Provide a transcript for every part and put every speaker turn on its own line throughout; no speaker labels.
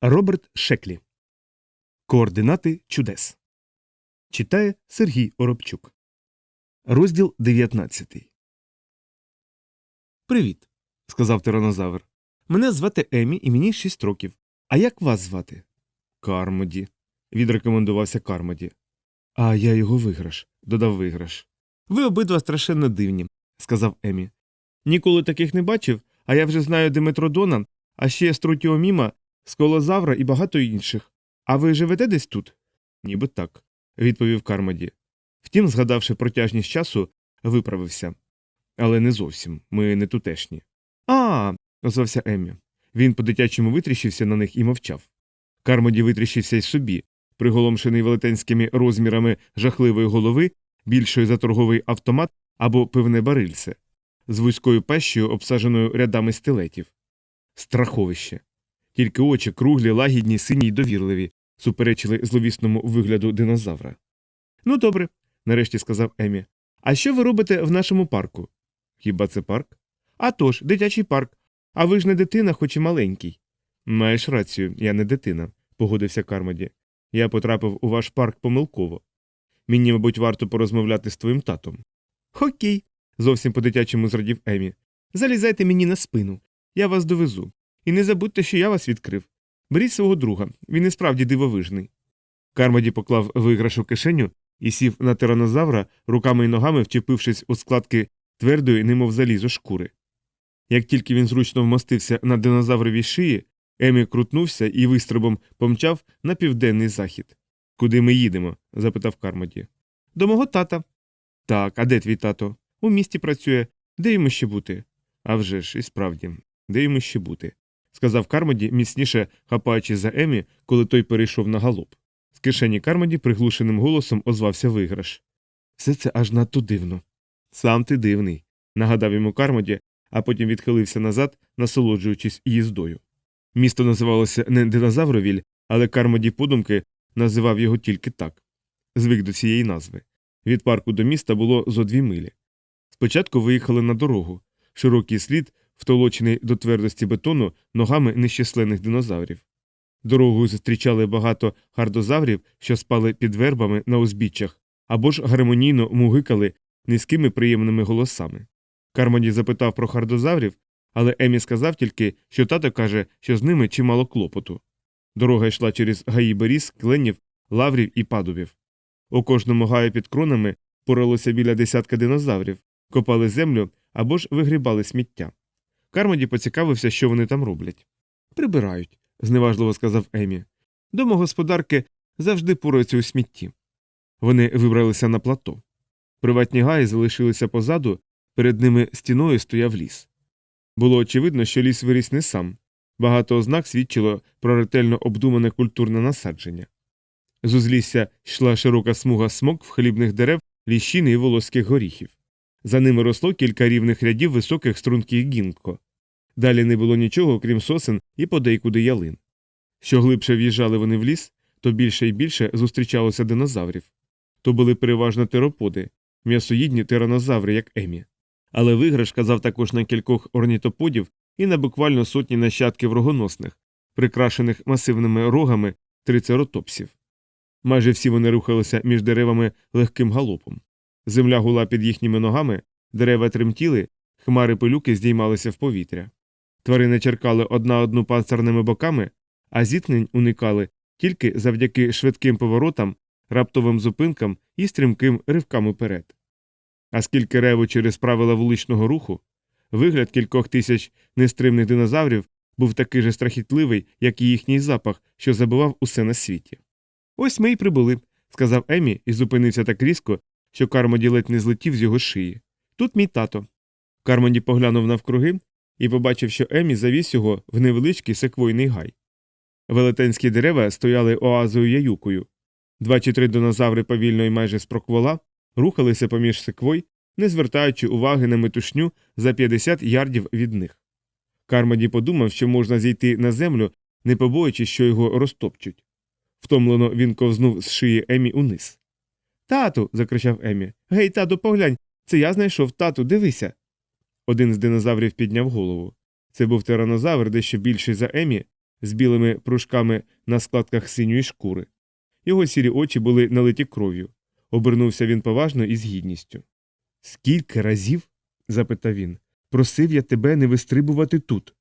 Роберт Шеклі. Координати чудес. Читає Сергій Оробчук. Розділ 19. Привіт. сказав тиранозавр. Мене звати Емі і мені 6 років. А як вас звати? Кармоді. відрекомендувався Кармоді. А я його виграш, додав виграш. Ви обидва страшенно дивні, сказав Емі. Ніколи таких не бачив, а я вже знаю Диметродона, а ще Струтіоміма, сколозавра і багато інших. А ви живете десь тут? Ніби так, відповів Кармоді. Втім, згадавши протяжність часу, виправився. Але не зовсім, ми не тутешні. А, озвався Еммі. Він по дитячому витріщився на них і мовчав. Кармоді витріщився й собі, приголомшений велетенськими розмірами жахливої голови, більшої за торговий автомат або пивне барильце, з вузькою пащею, обсадженою рядами стилетів. Страховище. Тільки очі круглі, лагідні, сині й довірливі, суперечили зловісному вигляду динозавра. Ну, добре, нарешті сказав Емі. А що ви робите в нашому парку? Хіба це парк? «А тож, дитячий парк. А ви ж не дитина, хоч і маленький. Маєш рацію, я не дитина, погодився Кармоді. Я потрапив у ваш парк помилково. Мені, мабуть, варто порозмовляти з твоїм татом. Хокей, зовсім по дитячому зрадів Емі. Залізайте мені на спину. Я вас довезу. І не забудьте, що я вас відкрив. Беріть свого друга, він і справді дивовижний. Кармоді поклав виграш у кишеню і сів на тиранозавра, руками й ногами вчепившись у складки твердої, немов залізо шкури. Як тільки він зручно вмостився на динозавровій шиї, Емі крутнувся і вистрибом помчав на південний захід. Куди ми їдемо? запитав Кармоді. До мого тата. Так, а де твій тато? У місті працює. Де йому ще бути? «А вже ж, і справді, де йому ще бути? Сказав Кармоді, міцніше хапаючи за Емі, коли той перейшов на галоп. З кишені Кармоді приглушеним голосом озвався виграш. Все це аж надто дивно. Сам ти дивний, нагадав йому Кармоді, а потім відхилився назад, насолоджуючись їздою. Місто називалося не Динозавровіль, але Кармоді подумки називав його тільки так. Звик до цієї назви. Від парку до міста було зо дві милі. Спочатку виїхали на дорогу, широкий слід, втолочений до твердості бетону ногами нещисленних динозаврів. Дорогою зустрічали багато хардозаврів, що спали під вербами на узбіччях, або ж гармонійно мугикали низькими приємними голосами. Кармоді запитав про хардозаврів, але Емі сказав тільки, що тато каже, що з ними чимало клопоту. Дорога йшла через гаї беріз, кленів, лаврів і падубів. У кожному гаю під кронами поралося біля десятка динозаврів, копали землю або ж вигрібали сміття. Кармоді поцікавився, що вони там роблять. Прибирають, зневажливо сказав Емі. Домогосподарки завжди пораються у смітті. Вони вибралися на плато. Приватні гаї залишилися позаду, перед ними стіною стояв ліс. Було очевидно, що ліс виріс не сам. Багато ознак свідчило про ретельно обдумане культурне насадження. З узлісся йшла широка смуга смок в хлібних дерев, ліщини і волоських горіхів. За ними росло кілька рівних рядів високих струнких гінко. Далі не було нічого, крім сосен і подейкуди ялин. Що глибше в'їжджали вони в ліс, то більше і більше зустрічалося динозаврів. То були переважно тероподи, м'ясоїдні тиранозаври, як Емі. Але виграш казав також на кількох орнітоподів і на буквально сотні нащадків рогоносних, прикрашених масивними рогами трицератопсів. Майже всі вони рухалися між деревами легким галопом. Земля гула під їхніми ногами, дерева тремтіли, хмари пилюки здіймалися в повітря. Тварини черкали одна одну панцирними боками, а зіткнень уникали тільки завдяки швидким поворотам, раптовим зупинкам і стрімким ривкам уперед. А скільки реву через правила вуличного руху, вигляд кількох тисяч нестримних динозаврів був такий же страхітливий, як і їхній запах, що забивав усе на світі. Ось ми й прибули, сказав Емі і зупинився так різко, що Кармоді ледь не злетів з його шиї. Тут мій тато. Кармоді поглянув навкруги і побачив, що Емі завіз його в невеличкий секвойний гай. Велетенські дерева стояли оазою яюкою. Два чи три динозаври повільно і майже спроквола рухалися поміж секвой, не звертаючи уваги на метушню за 50 ярдів від них. Кармоді подумав, що можна зійти на землю, не побоюючись, що його розтопчуть. Втомлено він ковзнув з шиї Емі униз. Тату. закричав Емі. Гей, тату, поглянь. Це я знайшов тату, дивися. Один з динозаврів підняв голову. Це був тиранозавр, дещо більший за Емі, з білими пружками на складках синьої шкури. Його сірі очі були налиті кров'ю. Обернувся він поважно і з гідністю. Скільки разів? запитав він. Просив я тебе не вистрибувати тут.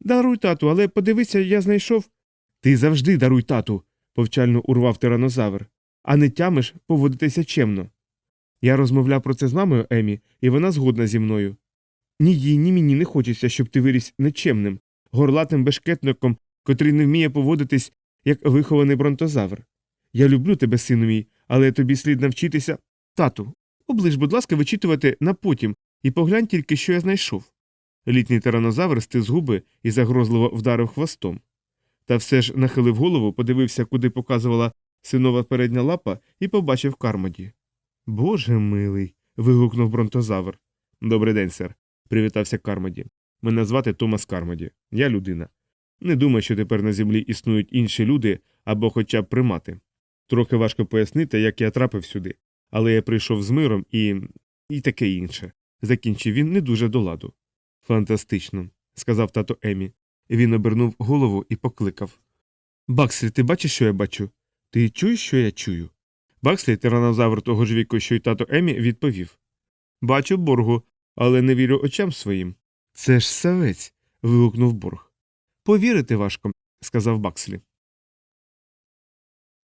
Даруй, тату, але подивися, я знайшов. Ти завжди даруй тату, повчально урвав тиранозавр, а не тямиш поводитися чемно. Я розмовляв про це з мамою Емі, і вона згодна зі мною. Ні їй, ні мені не хочеться, щоб ти виріс нечемним, горлатим бешкетником, котрий не вміє поводитись, як вихований бронтозавр. Я люблю тебе, сину мій, але тобі слід навчитися. Тату, оближ, будь ласка, вичитувати на потім і поглянь тільки, що я знайшов. Літній тиранозавр стис губи і загрозливо вдарив хвостом. Та все ж нахилив голову, подивився, куди показувала синова передня лапа, і побачив кармоді. Боже милий. вигукнув бронтозавр. Добрий день, сер. привітався Кармоді. Мене звати Томас Кармоді. Я людина. Не думаю, що тепер на землі існують інші люди або хоча б примати. Трохи важко пояснити, як я трапив сюди, але я прийшов з миром і. і таке інше. Закінчив він не дуже до ладу. Фантастично, сказав тато Емі. Він обернув голову і покликав. Бакслі, ти бачиш, що я бачу? Ти чуєш, що я чую? Бакслі, тиранозавр того ж віку, що й тато Емі, відповів Бачу боргу, але не вірю очам своїм. Це ж савець. вигукнув борг. Повірити важко, сказав Бакслі.